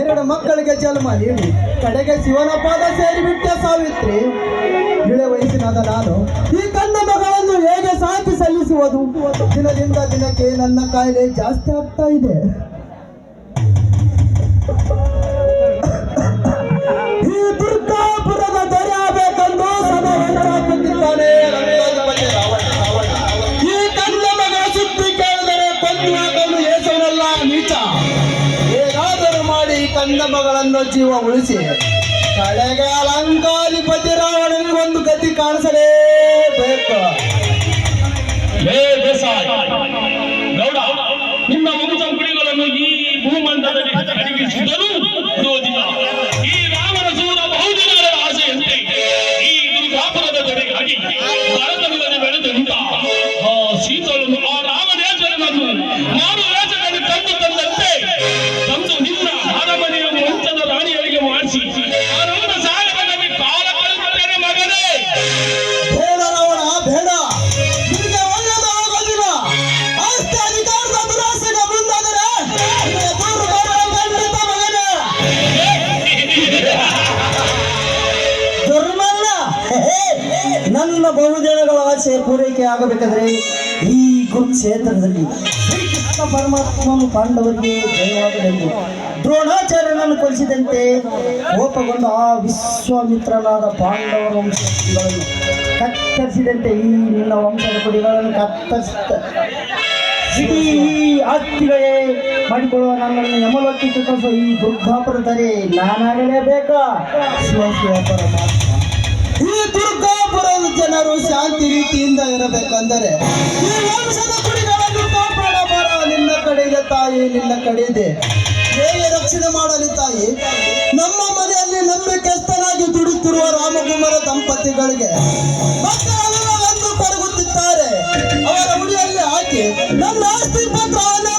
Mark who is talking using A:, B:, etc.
A: ಎರಡು ಮಕ್ಕಳಿಗೆ ಜನ್ಮ ನೀಡಿ, ಕಡೆಗೆ ಶಿವನ ಪಾದ ಸೇರಿಬಿಟ್ಟೆ ಸಾವಿತ್ರಿ. ಇಳೆ ವಯಸ್ಸಿನಾದ ನಾನು ಈ ಕಂದ ಮಗಳನ್ನು ಹೇಗೆ ಸಾಕಿ ಸಲ್ಲಿಸುವುದು? ದಿನದಿಂದ ದಿನಕ್ಕೆ ನನ್ನ ಕಾಯಿಲೆ ಜಾಸ್ತಿ ಆಗ್ತಾ ಇದೆ. ಕಂದ ಮಗಳನ್ನು ಜೀವ ಉಳಿಸಿ ಕಡೆಗೆ ಅಲಂಕಾಧಿಪತಿ ರಾವಣನಿಗೆ ಒಂದು ಗತಿ ಕಾಣಿಸಲೇಬೇಕು.
B: ಗೌಡ, ನಿಮ್ಮ ವಂಶ ಕುಡಿಗಳನ್ನು ಈ ಭೂಮಂಡಲದಲ್ಲಿ ಅಡಗಿಸಿದರೂ ನನ್ನ
A: ಬಹುದಿನಗಳ ಆಸೆ ಪೂರೈಕೆ ಆಗಬೇಕಾದ್ರೆ ಈ ಕುರುಕ್ಷೇತ್ರದಲ್ಲಿ ಪರಮಾತ್ಮನು ಪಾಂಡವರಿಗೆ ಜಯವಾಗಲೆಂದು ದ್ರೋಣಾಚಾರ್ಯನನ್ನು ಕೊಲಿಸಿದಂತೆ ಕೋಪಗೊಂಡು ಆ ವಿಶ್ವಾಮಿತ್ರನಾದ ಪಾಂಡವರ ವಂಶಗಳನ್ನು ಕತ್ತರಿಸಿದಂತೆ ಈ ನಿನ್ನ ವಂಶದ ಕುಡಿಗಳನ್ನು ಕತ್ತರಿಸುತ್ತ ಇಡೀ ಆಸ್ತಿಗಳೇ ಮಾಡಿಕೊಳ್ಳುವ ನನ್ನನ್ನು ಯಮಲೋಕಕ್ಕೆ ಈ ದುರ್ಗಾಪುರದಲ್ಲಿ ನಾನಾಗಲೇಬೇಕಾ? ಶಿವ ಶಿವ ಪರಮಾತ್ಮ. ಈ ದುರ್ಗಾಪುರದ ಜನರು ಶಾಂತಿ ರೀತಿಯಿಂದ ಇರಬೇಕಂದರೆ ನಿನ್ನ ಕಡೆಗೆ ತಾಯಿ, ನಿನ್ನ ಕಡೆ ಇದೆ ಹೇಗೆ ರಕ್ಷಣೆ ಮಾಡಲಿ ತಾಯಿ? ನಮ್ಮ ಮನೆಯಲ್ಲಿ ನಂಬಿಕೆಸ್ತನಾಗಿ ದುಡುತ್ತಿರುವ ರಾಮಕುಮಾರ ದಂಪತಿಗಳಿಗೆ ಕೊರಗುತ್ತಿದ್ದಾರೆ ಅವರ ಉಡಿಯಲ್ಲಿ ಹಾಕಿ ನನ್ನ ಆಸ್ತಿ ಪತ್ರವನ್ನೆಲ್ಲ